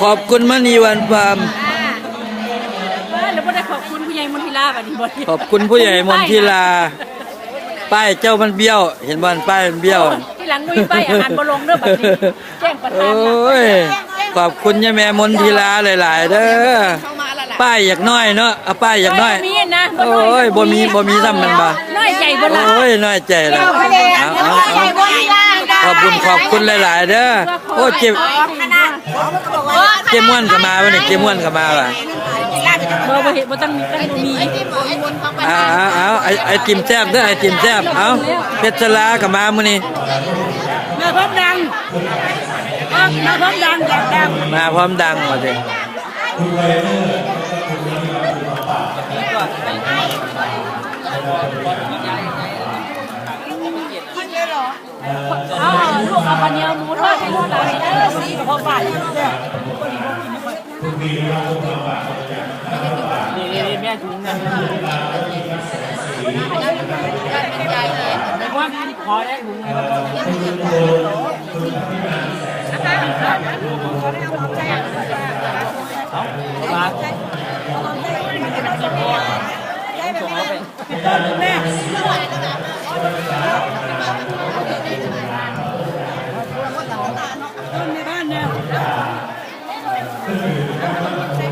ขอบคุณมณีวันฟาร์มเออแล้วบ่ได้ขอบคุณผู้ใหญ่มนทิลาบัดนี้บ่ได้ขอบคุณผู้ใหญ่มนทิลา ป้ายเจ้ามันเบี้ยว เห็นบ้านป้ายมันเบี้ยว ที่หลังมุ้ยไปอาหารบ่ลงเด้อบัดนี้แจ้งประโอธานหลัง้ยขอบคุณยายแม่มนทิลาหลายๆเด้อป้ายอยากน้อยเนาะเอาป้ายอยากน้อยมีนะโอ้ยบ่มีบ่มีซ้ำมันบ่น้อยใจบ่ล่ะโอ้ยน้อยใจแล้วเอาเอาเอา ขอบคุณขอบคุณหลาย ๆ เด้อโอ้เจ็บเจม่วนก็มาบ่นี่เจม่วนก็มาว่ะบ่บ่เห็นบ่ต้องมีต้องบ่มีเอาเอาเอาไอไอติมแซ่บเด้อไอติมแซ่บเอาเพชรชลาก็มามื้อนี้มาพร้อมดังมาพร้อมดังอยากดังมาพร้อมดังมาสิอ้าวลูก เอาบันเนียวหมูทอดให้ลูกหลานได้อสิพอป่านนี่แม่ถุงนะแต่ว่าขอได้ถุงไงเอาบาท やめろよ。